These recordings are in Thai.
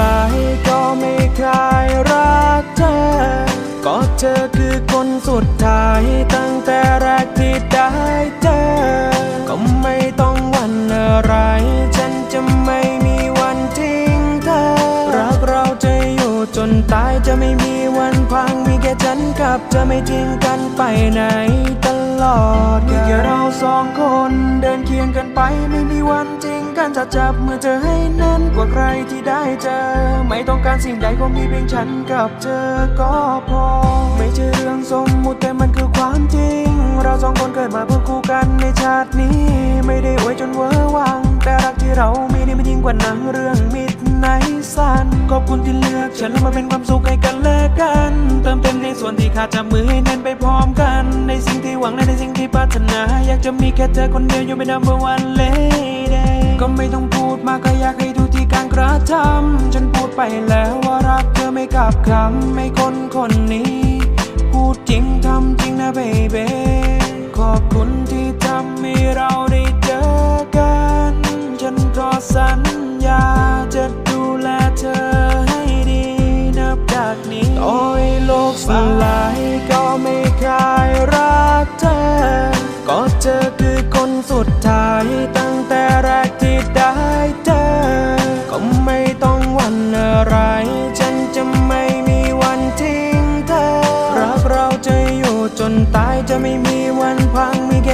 ลายก็ไม่คลายรักเธอ ก็เธอคือคนสุดท้ายตั้งแต่แรกที่ได้เจอ ก็ไม่ต้องหวันอะไร ฉันจะไม่มีวันทิ้งเธอ รักเราจะอยู่จนตายจะไม่มีวันพังมีแค่ฉันกับเธอไม่ทิ้งกันไปไหนตลอดมีแค่เราสองคนเดินเคียงกันไปไม่มีวัน ทิ้งกันจะจับมือเธอให้แน่นกว่าใครที่ได้เจอ ไม่ต้องการสิ่งใดก็มีเพียงฉันกับเธอก็พอ ไม่ใช่เรื่องสมมุติแต่มันคือความจริง เราสองคนเกิดมาเพื่อคู่กันในชาตินี้ ไม่ได้อวยจนเวอร์วัง แต่รักที่เรามีนี่มันยิ่งกว่าหนังเรื่องมิดในสันขอบคุณที่เลือกฉันแล้วมาเป็นความสุขให้กันและกัน เติมเต็มในส่วนที่ขาดจับมือให้แน่นไปพร้อมกัน ในสิ่งที่หวังและในสิ่งที่ปรารถนา อยากจะมีแค่เธอคนเดียวอยู่เป็น number one lady ก็ไม่ต้องพูดมากก็อยากให้ดูที่การกระทำฉันพูดไปแล้วว่ารักเธอไม่กลับคำไม่คนคนนี้ พูดจริงทำจริงนะเบบีขอบคุณที่ทำให้เราได้เจอกัน ฉันก็สัญญาจะ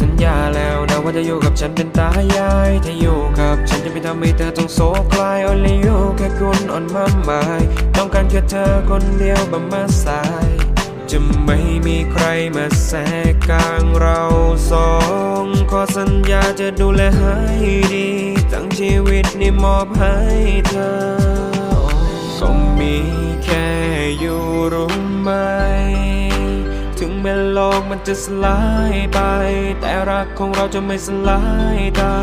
สัญญาแล้วนะว่าจะอยู่กับฉันเป็นตายาย ถ้าอยู่กับฉันจะไม่ทำให้เธอต้องโศกลาย only you แค่คุณอ่อนมาหมายต้องการแค่เธอคนเดียวบำมาสาย จะไม่มีใครมาแทรกกลางเราสองขอสัญญาจะดูแลให้ดีทั้งชีวิตนี่มอบให้เธอก็มีแค่อยู่รู้ไหม ม้โลกมันจะสลายไป แต่รักของเราจะไม่สลายตา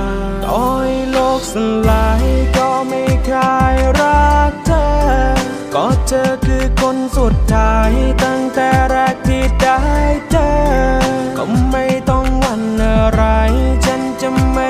ต่อให้โลกสลายก็ไม่คลายรักเธอ ก็เธอคือคนสุดท้ายตั้งแต่แรกที่ได้เจอ ก็ไม่ต้องหวันอะไร ฉันจะไม่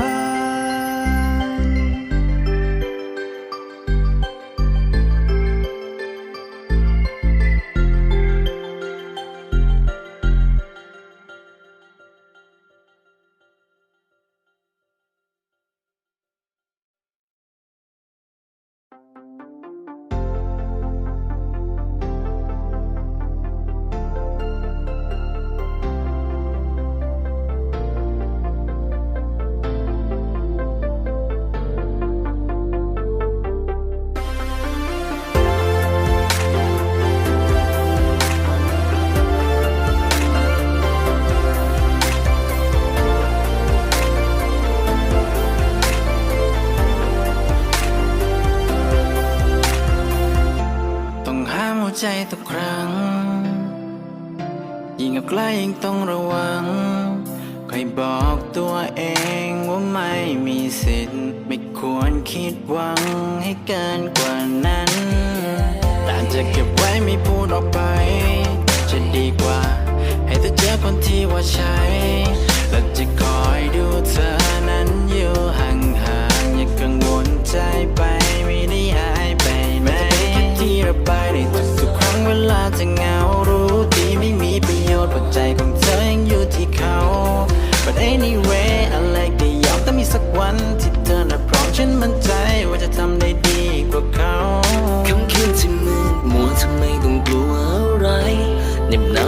ใจทุกครั้ง ยิ่งกับใกล้ยิ่งต้องระวังคอยบอกตัวเองว่าไม่มีสิทธิ์ ไม่ควรคิดหวังให้เกินกว่านั้นแต่จะเก็บไว้ไม่พูดออกไป จะดีกว่า ให้เธอเจอคนที่ว่าใช่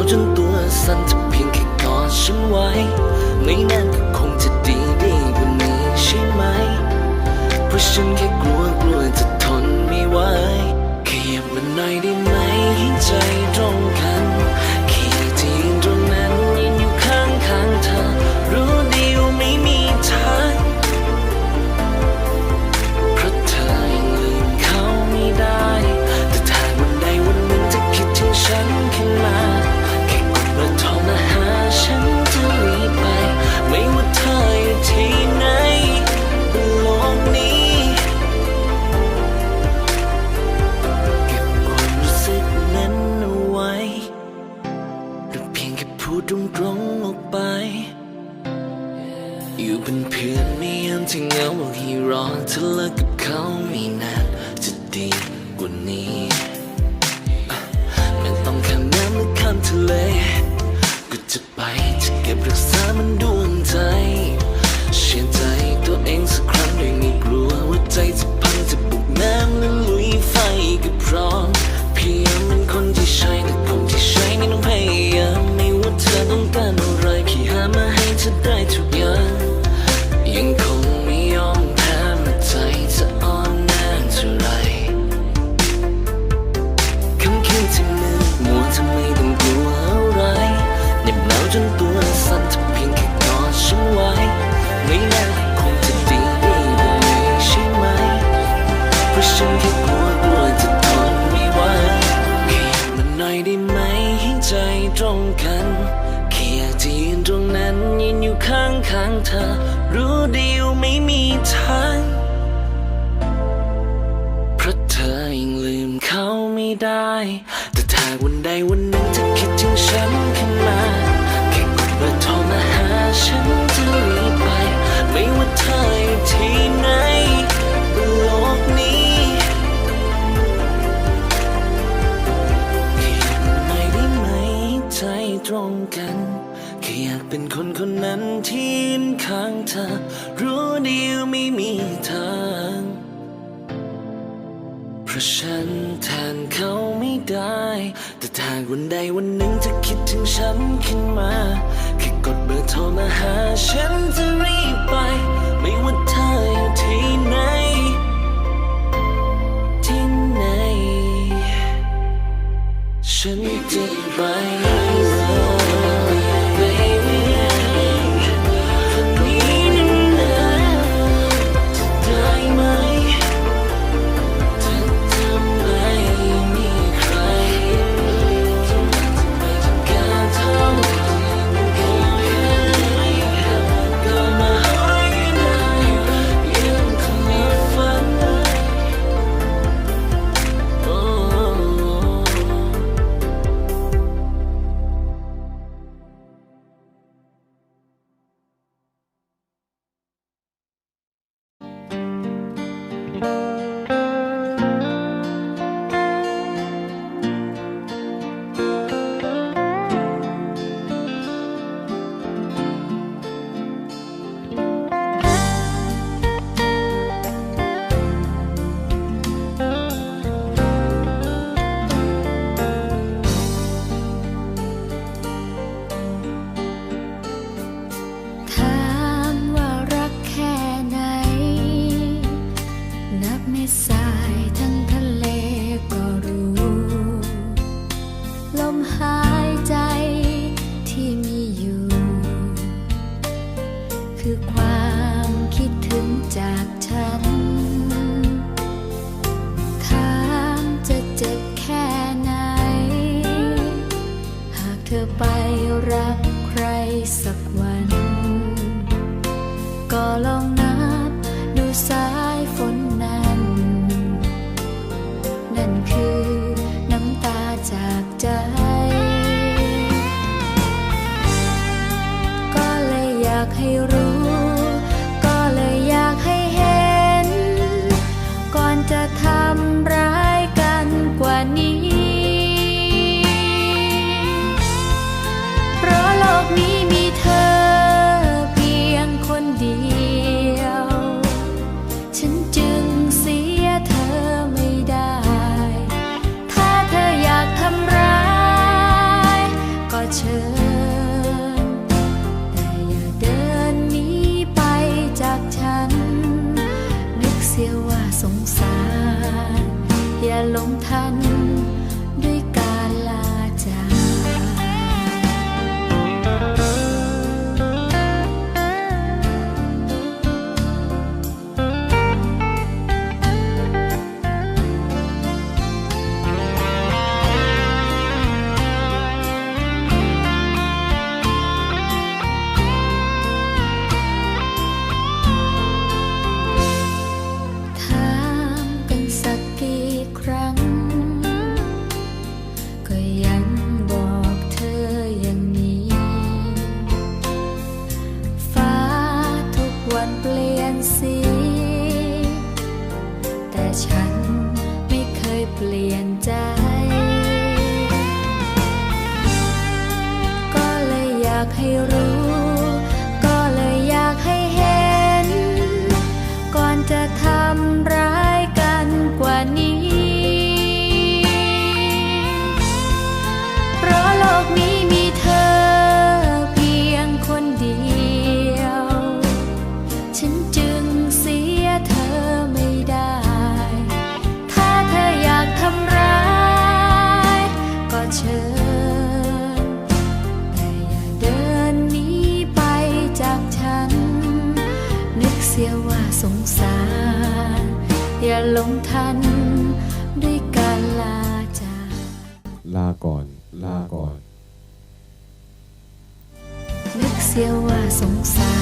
จนตัวสั่นเพียงแค่กอดฉันไว้ ไม่นานก็คงจะดีได้กว่านี้ใช่ไหม เพราะฉันแค่กลัว ข้างข้างเธอ รู้ดีวไม่มีทางเพราะเธอยังลืมเขาไม่ได้ แต่ถ้าวันใด ฉันจะไป ลี่ยนใจ เชิญ แต่อย่าเดินหนีไปจากฉัน นึกเสียว่าสงสาร อย่าหลงทันด้วยการลาจากลาก่อน ลาก่อน นึกเสียว่าสงสา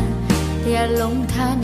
ร อย่าหลงทัน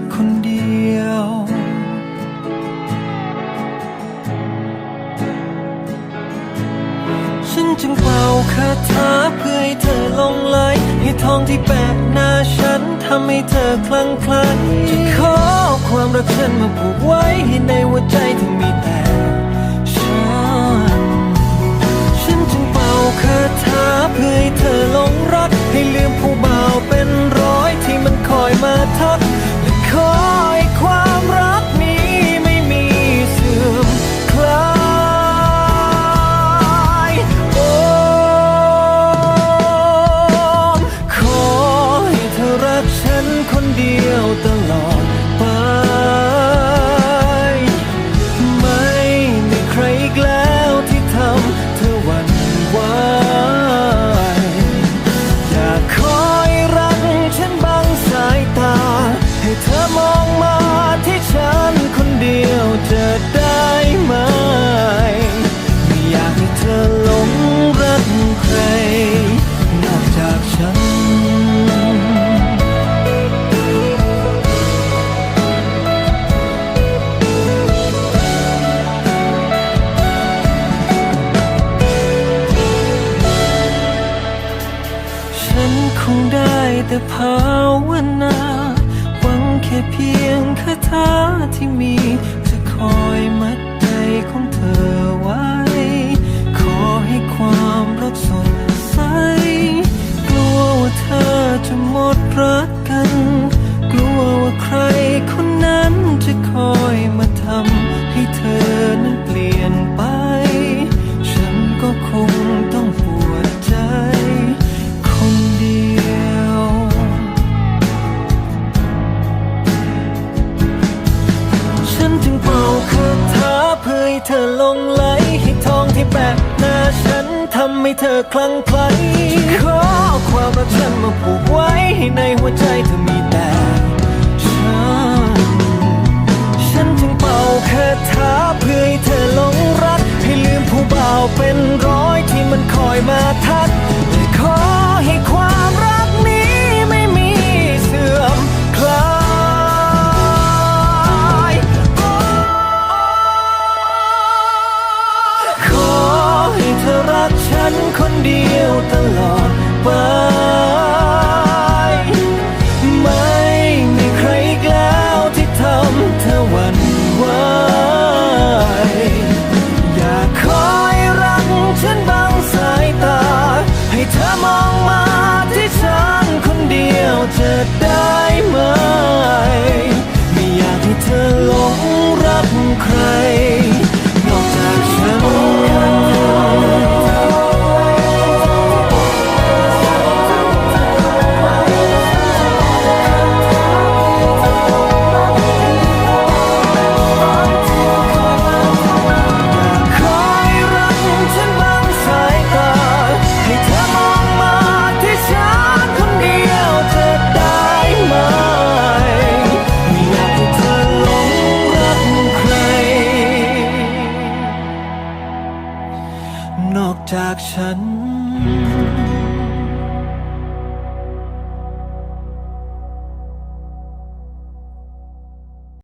ลงไหลให้ทองที่แปะหน้าฉันทำให้เธอคลั่งไคล้จะขอความรักฉันมาผูกไว้ให้ในหัวใจที่มีแต่ฉัน ฉันจึงเป่าคาถาเพื่อให้เธอหลงรัก ให้ลืมผู้บ่าวเป็นร้อยที่มันคอยมาทัก